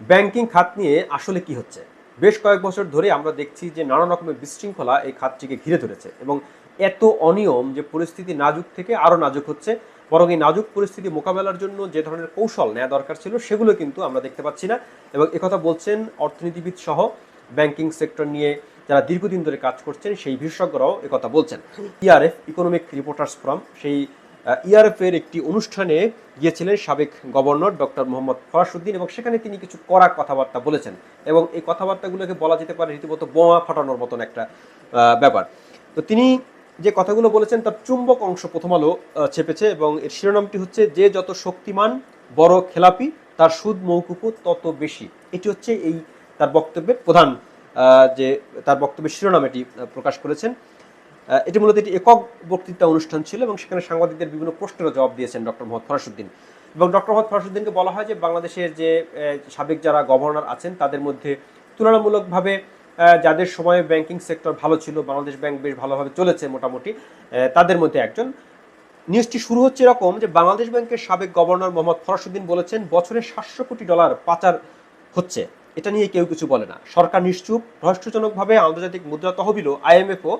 Banking খাত নিয়ে আসলে কি হচ্ছে? বেশ কয়েক বছর ধরে আমরা দেখছি যে নানা রকমের বিশৃঙ্খলা এই খাতটিকে ঘিরে ধরেছে এবং এত অনিয়ম যে পরিস্থিতি নাজুক থেকে আরও নাজুক হচ্ছে। বরং এই নাজুক পরিস্থিতি মোকাবেলার জন্য যে ধরনের কৌশল নেওয়া দরকার ছিল সেগুলো কিন্তু আমরা দেখতে পাচ্ছি না এবং একথা বলছেন অর্থনীতিবিদ সহ ব্যাংকিং সেক্টর নিয়ে যারা দীর্ঘদিন ধরে কাজ করছেন সেই বিশেষজ্ঞরাও একথা বলছেন। ইআরএফ ইকোনমিক রিপোর্টার্স ফোরাম সেই ইআরএফ এর একটি অনুষ্ঠানে গিয়েছিলেন সাবেক গভর্নর ডক্টর মোহাম্মদ ফরাসুদ্দিন এবং সেখানে তিনি কিছু কড়া কথাবার্তা বলেছেন এবং এই কথাবার্তাগুলোকে বলা যেতে পারে রীতিমতো বোমা ফাটানোর মতন একটা ব্যাপার। তো তিনি যে কথাগুলো বলেছেন তার চুম্বক অংশ প্রথম আলো চেপেছে এবং এর শিরোনামটি হচ্ছে, যে যত শক্তিমান, বড় খেলাপি, তার সুদ মৌকুফও তত বেশি। এটি হচ্ছে এই তার বক্তব্যের প্রধান যে তার বক্তব্যের শিরোনাম এটি প্রকাশ করেছেন। এটি মূলত একটি একক বক্তৃতা অনুষ্ঠান ছিল এবং সেখানে সাংবাদিকদের বিভিন্ন প্রশ্নেরও জবাব দিয়েছেন ডক্টর মোহাম্মদ ফরাসুদ্দিন। এবং ডক্টর মোহাম্মদ ফরাসুদ্দিনকে বলা হয় যে বাংলাদেশের যে সাবেক যারা গভর্নর আছেন, তাদের মধ্যে তুলনামূলকভাবে যাদের সময়ে ব্যাংকিং সেক্টর ভালো ছিল, বাংলাদেশ ব্যাংক বেশ ভালোভাবে চলেছে মোটামুটি তাদের মধ্যে একজন। নিউজটি শুরু হচ্ছে এরকম যে বাংলাদেশ ব্যাংকের সাবেক গভর্নর মোহাম্মদ ফরাসুদ্দিন বলেছেন, বছরে সাতশো কোটি ডলার পাচার হচ্ছে। এটা নিয়ে কেউ কিছু বলে না। সরকার নিশ্চুপ রহস্যজনকভাবে আন্তর্জাতিক মুদ্রা তহবিলও আইএমএফও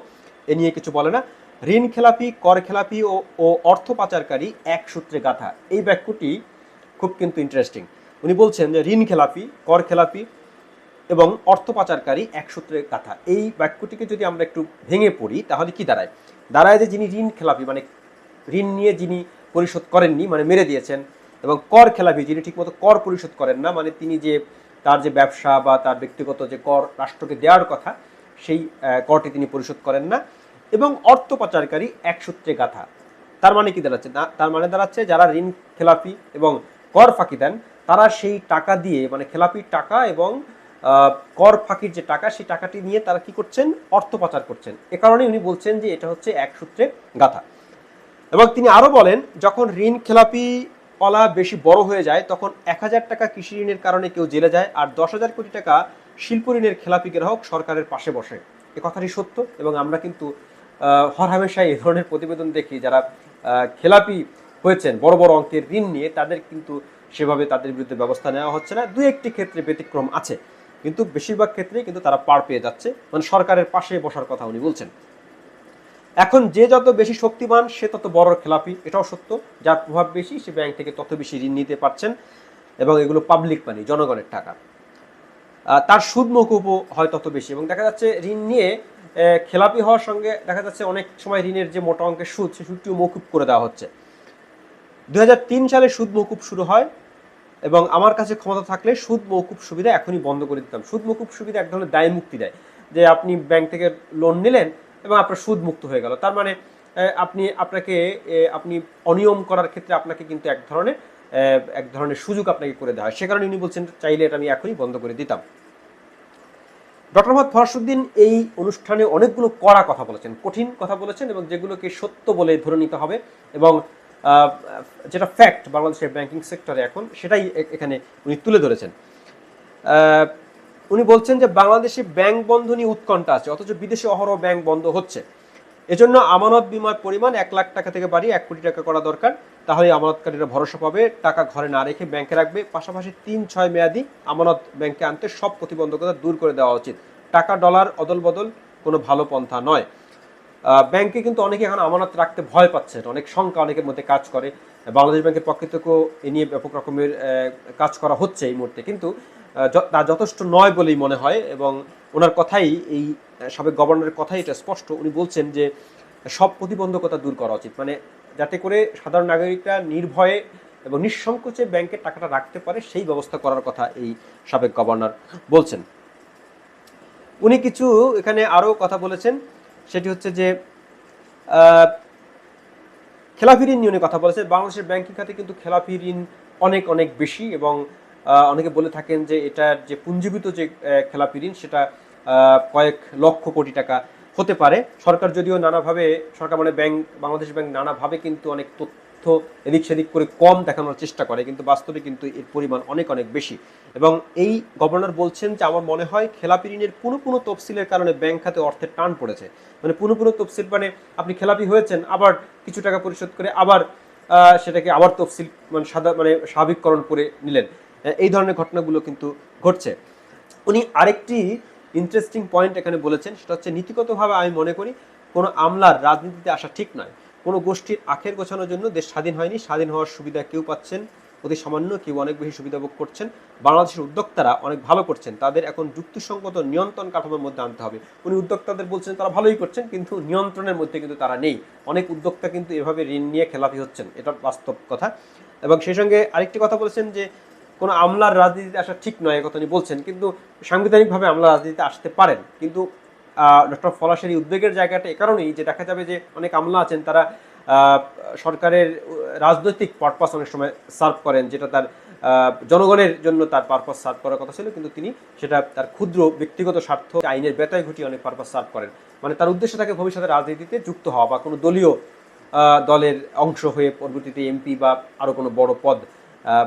এ নিয়ে কিছু বলে না। ঋণ খেলাপি কর খেলাপি ও ও অর্থ পাচারকারী এক সূত্রে গাথা এই বাক্যটি খুব কিন্তু ইন্টারেস্টিং উনি বলছেন যে ঋণ খেলাপি কর খেলাপি এবং অর্থ পাচারকারী এক সূত্রে গাথা এই বাক্যটিকে যদি আমরা একটু ভেঙে পড়ি, তাহলে কি দাঁড়ায়? দাঁড়ায় যে যিনি ঋণ খেলাপি মানে ঋণ নিয়ে যিনি পরিশোধ করেননি মানে মেরে দিয়েছেন এবং কর খেলাপি যিনি ঠিকমতো কর পরিশোধ করেন না মানে তিনি যে তার যে ব্যবসা বা তার ব্যক্তিগত যে কর রাষ্ট্রকে দেওয়ার কথা সেই করটি তিনি পরিশোধ করেন না। এবং অর্থ পাচারকারী এক সূত্রে গাথা। তার মানে কি দাঁড়াচ্ছে? তার মানে দাঁড়াচ্ছে যারা ঋণ খেলাপি এবং কর ফাঁকি দেন, তারা সেই টাকা দিয়ে মানে খেলাপির টাকা এবং কর ফাঁকির যে টাকা, সেই টাকাটি নিয়ে তারা কি করছেন? অর্থ পাচার করছেন। এ কারণে উনি বলছেন যে এটা হচ্ছে এক সূত্রে গাথা। এবং তিনি আরও বলেন, যখন ঋণ খেলাপি অলা বেশি বড় হয়ে যায়, তখন এক হাজার টাকা কৃষি ঋণের কারণে কেউ জেলে যায়, আর দশ হাজার কোটি টাকা শিল্প ঋণের খেলাপি গ্রাহক সরকারের পাশে বসে। এ কথাটি সত্য এবং আমরা কিন্তু হরহামেশাই এই ধরনের প্রতিবেদন দেখি যারা খেলাপি হয়েছেন, বড় বড় অঙ্কের ঋণ নিয়ে, তাদের কিন্তু সেভাবে তাদের বিরুদ্ধে ব্যবস্থা নেওয়া হচ্ছে না। দু একটি ক্ষেত্রে ব্যতিক্রম আছে, কিন্তু বেশিরভাগ ক্ষেত্রেই কিন্তু তারা পার পেয়ে যাচ্ছে। মানে সরকারের পাশে বসার কথা উনি বলছেন। এখন যে যত বেশি শক্তিমান, সে তত বড় খেলাপি, এটাও সত্য। যার প্রভাব বেশি, সে ব্যাংক থেকে তত বেশি ঋণ নিতে পারছেন এবং এগুলো পাবলিক মানি জনগণের টাকা। তার সুদ মকুবও হয় তত বেশি। এবং দেখা যাচ্ছে ঋণ নিয়ে খেলাপি হওয়ার সঙ্গে দেখা যাচ্ছে অনেক সময় ঋণের যে মোটা অঙ্কের সুদ, সে সুদটিও মকুব করে দেওয়া হচ্ছে। দু হাজার তিন সালে সুদ মকুব শুরু হয় এবং আমার কাছে ক্ষমতা থাকলে সুদ মৌকুব সুবিধা এখনই বন্ধ করে দিতাম। সুদ মৌকুব সুবিধা এক ধরনের দায় মুক্তি দেয় যে আপনি ব্যাংক থেকে লোন নিলেন এবং আপনার সুদ মুক্ত হয়ে গেল। তার মানে আপনি আপনাকে আপনি অনিয়ম করার ক্ষেত্রে আপনাকে কিন্তু এক ধরনের এক ধরনের সুযোগ আপনাকে করে দেওয়া হয়। সে কারণে উনি বলছেন, চাইলে এটা আমি এখনই বন্ধ করে দিতাম। ডক্টর মোহাম্মদ ফরাসুদ্দিন এই অনুষ্ঠানে অনেকগুলো কড়া কথা বলেছেন, কঠিন কথা বলেছেন এবং যেগুলোকে সত্য বলে ধরে নিতে হবে এবং যেটা ফ্যাক্ট বাংলাদেশের ব্যাংকিং সেক্টরে এখন, সেটাই এখানে উনি তুলে ধরেছেন। উনি বলছেন যে বাংলাদেশে ব্যাংক বন্ধ নিয়ে উৎকণ্ঠা আছে, অথচ বিদেশে অহরহ ব্যাংক বন্ধ হচ্ছে। এজন্য আমানত বিমার পরিমাণ এক লাখ টাকা থেকে বাড়িয়ে এক কোটি টাকা করা দরকার। তাহলে আমানতকারীরা ভরসা পাবে, টাকা ঘরে না রেখে ব্যাংকে রাখবে। পাশাপাশি তিন ছয় মেয়াদি আমানত ব্যাংকে আনতে সব প্রতিবন্ধকতা দূর করে দেওয়া উচিত। টাকা ডলার অদল বদল কোনো ভালো পন্থা নয়। ব্যাংকে কিন্তু অনেকে এখন আমানত রাখতে ভয় পাচ্ছে, অনেক শঙ্কা অনেকের মধ্যে কাজ করে। বাংলাদেশ ব্যাংকের পক্ষ থেকেও এ নিয়ে ব্যাপক রকমের কাজ করা হচ্ছে এই মুহূর্তে। কিন্তু তা যথেষ্ট নয় বলেই মনে হয় এবং ওনার কথাই এই সাবেক গভর্নরের কথাই এটা স্পষ্ট। উনি বলছেন যে সব প্রতিবন্ধকতা দূর করা উচিত। মানে যাতে করে সাধারণ নাগরিকরা নির্ভয়ে এবং নিঃসংকোচে ব্যাংকের টাকাটা রাখতে পারে, সেই ব্যবস্থা করার কথা এই সাবেক গভর্নর বলছেন। উনি কিছু এখানে আরও কথা বলেছেন। সেটি হচ্ছে যে খেলাফি ঋণ নিয়ে কথা বলেছেন। বাংলাদেশের ব্যাংকিং খাতে কিন্তু খেলাপি ঋণ অনেক অনেক বেশি এবং অনেকে বলে থাকেন যে এটার যে পুঞ্জীবিত যে খেলাপি ঋণ সেটা কয়েক লক্ষ কোটি টাকা হতে পারে। সরকার যদিও নানাভাবে, সরকার মানে ব্যাংক, বাংলাদেশ ব্যাংক নানাভাবে কিন্তু অনেক তথ্য এদিক সেদিক করে কম দেখানোর চেষ্টা করে, কিন্তু বাস্তবে কিন্তু এর পরিমাণ অনেক অনেক বেশি। এবং এই গভর্নর বলছেন যে আমার মনে হয় খেলাপি ঋণের কোনো কোনো তফসিলের কারণে ব্যাংক খাতে অর্থের টান পড়েছে। মানে পুরো পুরো তফসিল মানে আপনি খেলাপি হয়েছেন, আবার কিছু টাকা পরিশোধ করে আবার সেটাকে আবার তফসিল মানে সাদা মানে স্বাভাবিককরণ করে নিলেন। এই ধরনের ঘটনাগুলো কিন্তু ঘটছে। উনি আরেকটি ইন্টারেস্টিং পয়েন্ট এখানে বলেছেন, সেটা হচ্ছে নীতিগতভাবে আমি মনে করি কোনো আমলার রাজনীতিতে আসা ঠিক নয়। কোনো গোষ্ঠীর আখের গোছানোর জন্য দেশ স্বাধীন হয়নি। স্বাধীন হওয়ার সুবিধা কেউ পাচ্ছেন, অতি সামান্য কেউ অনেক বেশি সুবিধা ভোগ করছেন। বাংলাদেশের উদ্যোক্তারা অনেক ভালো করছেন। তাদের এখন যুক্তিসঙ্গত নিয়ন্ত্রণ কাঠামোর মধ্যে আনতে হবে। উনি উদ্যোক্তাদের বলছেন, তারা ভালোই করছেন, কিন্তু নিয়ন্ত্রণের মধ্যে কিন্তু তারা নেই। অনেক উদ্যোক্তা কিন্তু এভাবে ঋণ নিয়ে খেলাপি হচ্ছেন। এটা বাস্তব কথা। এবং সেই সঙ্গে আরেকটি কথা বলেছেন যে কোনো আমলার রাজনীতিতে আসা ঠিক নয় এ কথা উনি বলছেন। কিন্তু সাংবিধানিকভাবে আমলা রাজনীতিতে আসতে পারেন। কিন্তু ডক্টর ফলাশের এই উদ্বেগের জায়গাটা এ কারণেই যে দেখা যাবে যে অনেক আমলা আছেন, তারা সরকারের রাজনৈতিক পারপাস অনেক সময় সার্ভ করেন, যেটা তার জনগণের জন্য তার পারপাস সার্ভ করার কথা ছিল, কিন্তু তিনি সেটা তার ক্ষুদ্র ব্যক্তিগত স্বার্থ আইনের ব্যতয় ঘটিয়ে অনেক পারপাস সার্ভ করেন। মানে তার উদ্দেশ্য থাকে ভবিষ্যতে রাজনীতিতে যুক্ত হওয়া বা কোনো দলীয় দলের অংশ হয়ে পরবর্তীতে এমপি বা আরও কোনো বড় পদ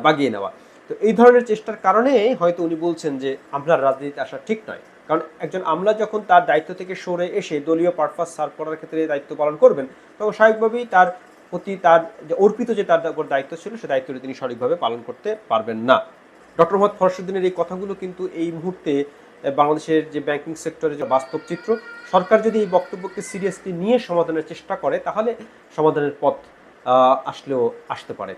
বাগিয়ে নেওয়া। তো এই ধরনের চেষ্টার কারণে হয়তো উনি বলছেন যে আমলার রাজনীতিতে আসা ঠিক নয়। কারণ একজন আমলা যখন তার দায়িত্ব থেকে সরে এসে দলীয় পারপাস সার্ভ করার ক্ষেত্রে দায়িত্ব পালন করবেন, তখন স্বাভাবিকভাবেই তার প্রতি তার যে অর্পিত যে তার উপর দায়িত্ব ছিল, সে দায়িত্বটি তিনি সঠিকভাবে পালন করতে পারবেন না। ডক্টর মোহাম্মদ ফরশুদ্দিনের এই কথাগুলো কিন্তু এই মুহূর্তে বাংলাদেশের যে ব্যাংকিং সেক্টরের যে বাস্তব চিত্র, সরকার যদি এই বক্তব্যকে সিরিয়াসলি নিয়ে সমাধানের চেষ্টা করে, তাহলে সমাধানের পথ আসলেও আসতে পারে।